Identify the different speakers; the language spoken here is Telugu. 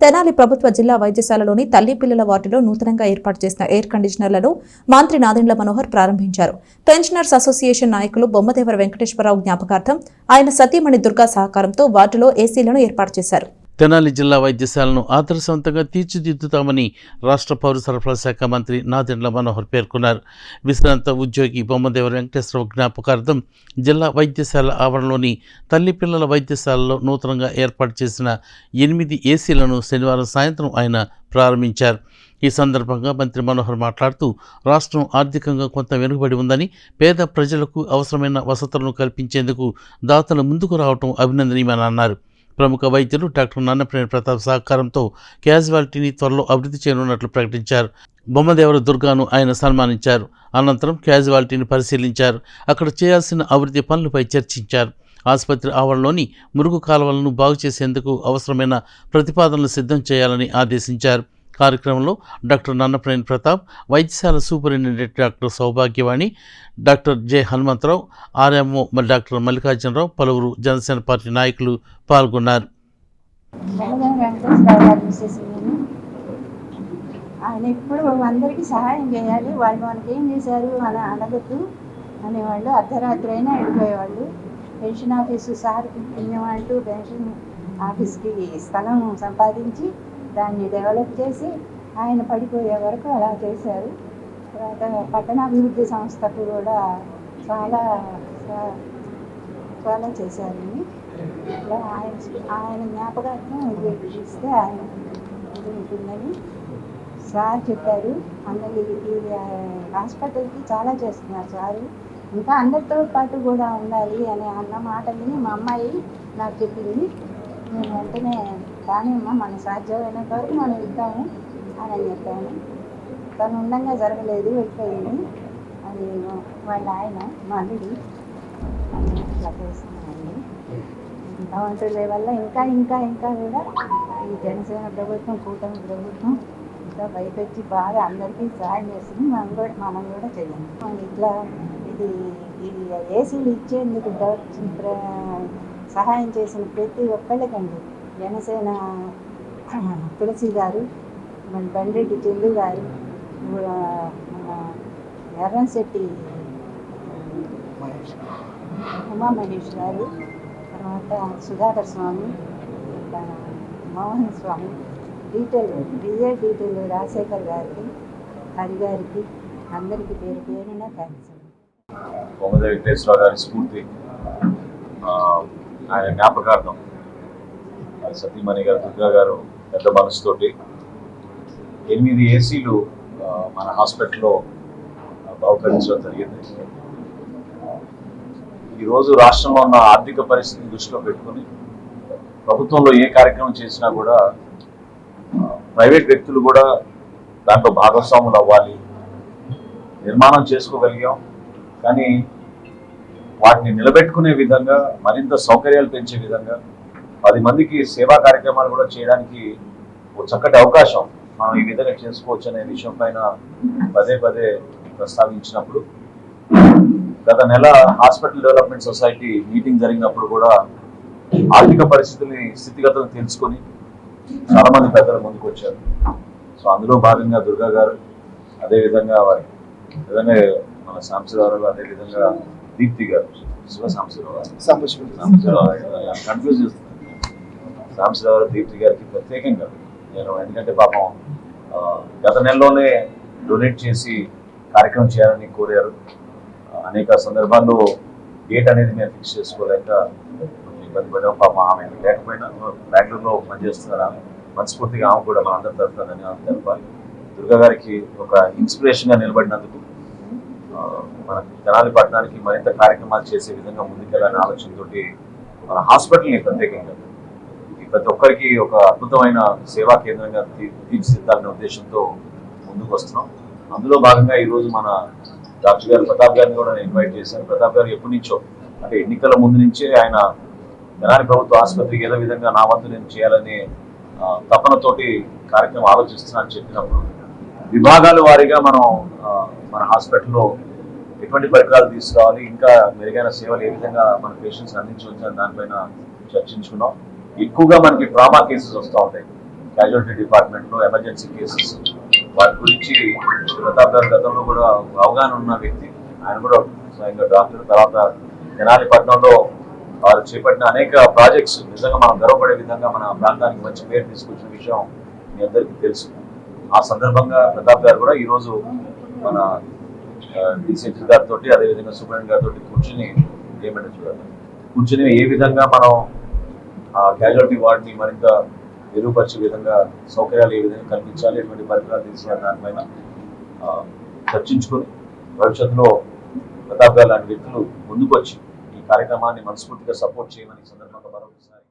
Speaker 1: తెనాలి ప్రభుత్వ జిల్లా వైద్యశాలలోని తల్లి పిల్లల వార్డులో నూతనంగా ఏర్పాటు చేసిన ఎయిర్ కండిషనర్లను మంత్రి నాదెండ్ల మనోహర్ ప్రారంభించారు. పెన్షనర్స్ అసోసియేషన్ నాయకులు బొమ్మదేవర వెంకటేశ్వరరావు జ్ఞాపకార్థం ఆయన సతీమణి దుర్గా సహకారంతో వార్డులో ఏసీలను ఏర్పాటు చేశారు.
Speaker 2: తెనాలి జిల్లా వైద్యశాలను ఆదర్శవంతంగా తీర్చిదిద్దుతామని రాష్ట్ర పౌర సరఫరా శాఖ మంత్రి నాదెండ్ల మనోహర్ పేర్కొన్నారు. విశ్రాంత ఉద్యోగి బొమ్మదేవర వెంకటేశ్వరరావు జ్ఞాపకార్థం జిల్లా వైద్యశాల ఆవరణలోని తల్లి పిల్లల వైద్యశాలలో నూతనంగా ఏర్పాటు చేసిన ఎనిమిది ఏసీలను శనివారం సాయంత్రం ఆయన ప్రారంభించారు. ఈ సందర్భంగా మంత్రి మనోహర్ మాట్లాడుతూ రాష్ట్రం ఆర్థికంగా కొంత వెనుకబడి ఉందని పేద ప్రజలకు అవసరమైన వసతులను కల్పించేందుకు దాతలు ముందుకు రావడం అభినందనీయమని అన్నారు. ప్రముఖ వైద్యులు డాక్టర్ నాన్నప్రేణి ప్రతాప్ సహకారంతో క్యాజువాలిటీని త్వరలో అభివృద్ధి చేయనున్నట్లు ప్రకటించారు. బొమ్మదేవర దుర్గాను ఆయన సన్మానించారు. అనంతరం క్యాజువాలిటీని పరిశీలించారు. అక్కడ చేయాల్సిన అభివృద్ధి పనులపై చర్చించారు. ఆసుపత్రి ఆవరణలోని మురుగు కాలువలను బాగు చేసేందుకు అవసరమైన ప్రతిపాదనలు సిద్ధం చేయాలని ఆదేశించారు. కార్యక్రమంలో డాక్టర్ నన్నప్రేణ్ ప్రతాప్ వైద్యశాల superintendent doctor Soubhagyavani doctor J Hanumantharao RMO doctor Mallikarjunarao పలువురు జనసేన పార్టీ నాయకులు పాల్గొన్నారు.
Speaker 3: ఆయన ఎప్పుడు అందరికీ సహాయం చేయాలి. వాళ్ళు మనకి ఏం చేశారు అని అడగద్దు అనేవాళ్ళు. అర్ధరాత్రి అయినా వెళ్ళిపోయేవాళ్ళు. పెన్షన్ ఆఫీసు సార్కి పుణ్యం అంటూ పెన్షన్ ఆఫీస్కి స్థలం సంపాదించి దాన్ని డెవలప్ చేసి ఆయన పడిపోయే వరకు అలా చేశారు. తర్వాత పట్టణాభివృద్ధి సంస్థకు కూడా చాలా చాలా చేశారు ఇలా ఆయన ఆయన జ్ఞాపకార్థం ఇస్తే ఆయన ఇది ఉంటుందని సార్ చెప్పారు. అందరి ఈ హాస్పిటల్కి చాలా చేస్తున్నారు సారు. ఇంకా అందరితో పాటు కూడా ఉండాలి అనే అన్న మాటని మా అమ్మాయి నాకు చెప్పింది. నేను వెంటనే కానీ అమ్మ మన సాధ్యమైనంత వరకు మనం ఇద్దాము అని చెప్పాను. తను ఉండగా జరగలేదు వెళ్ళిపోయింది. అది వాళ్ళ ఆయన మా అల్లుడు అట్లా చేస్తున్నామండి భగవంతుడి వల్ల ఇంకా ఇంకా ఇంకా కూడా ఈ జనసేన ప్రభుత్వం కూటమి ప్రభుత్వం ఇంకా భయపెట్టి బాగా అందరికీ సహాయం చేస్తుంది. మనం కూడా మనం కూడా చేయాలి ఇట్లా ఇది ఇది ఏసీలు ఇచ్చేందుకు ప్ర- సహాయం చేసిన ప్రతి ఒక్కళ్ళకండి. జనసేన తులసి గారు మన బండ్రెడ్డి చెల్లు గారు మన ఎర్రంశెట్టి ఉమా మహేష్ గారు. తర్వాత Sudhakar Swami Mohan Swami detail DJ detail Rajasekhar గారికి హరి గారికి అందరికీ పేరు పేరున థ్యాంక్స్
Speaker 4: బొమ్మద వెంకటేశ్వర గారి స్ఫూర్తి ఆ, ఆయన జ్ఞాపకార్థం. ఆయన సతీమణి గారు దుర్గా గారు పెద్ద మనసుతోటి ఎనిమిది ఏసీలు మన హాస్పిటల్లో బహుకరించడం జరిగింది. ఈరోజు రాష్ట్రంలో ఉన్న ఆర్థిక పరిస్థితిని దృష్టిలో పెట్టుకుని ప్రభుత్వంలో ఏ కార్యక్రమం చేసినా కూడా ప్రైవేట్ వ్యక్తులు కూడా దాంట్లో భాగస్వాములు అవ్వాలి. నిర్మాణం చేసుకోగలిగాం. కానీ వాటిని నిలబెట్టుకునే విధంగా మరింత సౌకర్యాలు పెంచే విధంగా పది మందికి సేవా కార్యక్రమాలు కూడా చేయడానికి ఒక చక్కటి అవకాశం. మనం ఈ విధంగా చేసుకోవచ్చు అనే విషయం పైన పదే పదే ప్రస్తావించినప్పుడు గత నెల హాస్పిటల్ డెవలప్మెంట్ సొసైటీ మీటింగ్ జరిగినప్పుడు కూడా ఆర్థిక పరిస్థితుల్ని స్థితిగతులను తెలుసుకొని చాలా మంది పెద్దలు ముందుకు వచ్చారు. సో అందులో భాగంగా దుర్గా గారు అదేవిధంగా వారి విధంగా మన అదే విధంగా దీప్తి గారు శివ సాంబశివరావు కన్ఫ్యూజ్ చేస్తున్నాను సాంబశివరావు దీప్తి గారికి ప్రత్యేకంగా నేను ఎందుకంటే పాపం గత నెలలోనే డొనేట్ చేసి కార్యక్రమం చేయాలని కోరారు. అనేక సందర్భాల్లో డేట్ అనేది మేము ఫిక్స్ చేసుకోలేక ఇబ్బంది పడాం పాపం ఆమె లేకపోయినా బెంగళూరులో పనిచేస్తున్నారు ఆమె. మనస్ఫూర్తిగా ఆమె కూడా మన అందరి తరఫున ధన్యవాదాలు తెలపాలి దుర్గా గారికి ఒక ఇన్స్పిరేషన్గా నిలబడినందుకు మన తెనాలి పట్టణానికి మరింత కార్యక్రమాలు చేసే విధంగా ముందుకెళ్ళాలనే ఆలోచనతోటి మన హాస్పిటల్ని ప్రత్యేకంగా ప్రతి ఒక్కరికి ఒక అద్భుతమైన సేవా కేంద్రంగా తీ- తీర్చిదిద్దాలనే ఉద్దేశంతో ముందుకు వస్తున్నాం. అందులో భాగంగా ఈరోజు మన డాక్టర్ గారు ప్రతాప్ గారిని కూడా నేను ఇన్వైట్ చేశాను. ప్రతాప్ గారు ఎప్పటి నుంచో అంటే ఎన్నికల ముందు నుంచే ఆయన జనాని ప్రభుత్వ ఆసుపత్రికి ఏదో విధంగా నా వంతు నేను చేయాలని తపనతోటి కార్యక్రమం ఆలోచిస్తున్నానని చెప్పినప్పుడు విభాగాల వారీగా మనం మన హాస్పిటల్లో ఎటువంటి పరికరాలు తీసుకురావాలి ఇంకా మెరుగైన సేవలు ఏ విధంగా మన పేషెంట్స్ అందించవచ్చు అని దానిపైన చర్చించుకున్నాం. ఎక్కువగా మనకి ట్రామా కేసెస్ వస్తూ ఉంటాయి. క్యాజువాలిటీ డిపార్ట్మెంట్లో ఎమర్జెన్సీ కేసెస్ వాటి గురించి ప్రతాప్ గారు గతంలో కూడా అవగాహన ఉన్న వ్యక్తి ఆయన కూడా స్వయంగా డాక్టర్. తర్వాత తెనాలి పట్టణంలో వారు చేపట్టిన అనేక ప్రాజెక్ట్స్ నిజంగా మనం గర్వపడే విధంగా మన ప్రాంతానికి మంచి పేరు తీసుకొచ్చిన విషయం మీ అందరికీ తెలుసు. ఆ సందర్భంగా ప్రతాప్ గారు కూడా ఈరోజు మన డిసిఎస్ గారితో అదేవిధంగా సుబ్రహ్మణ్యం గారితో కూర్చుని ఏమంటే చూడాలి కూర్చుని ఏ విధంగా మనం ఆ క్యాజువాలిటీ వార్డ్ని మరింత మెరుగుపరిచే విధంగా సౌకర్యాలు ఏ విధంగా కల్పించాలి ఎటువంటి పరికరాలు తీసుకోవాలి దానిపైన చర్చించుకొని భవిష్యత్తులో ప్రతాప్ గారు లాంటి వ్యక్తులు ముందుకొచ్చి ఈ కార్యక్రమాన్ని మనస్ఫూర్తిగా సపోర్ట్ చేయమని సందర్భంగా మరొకసారి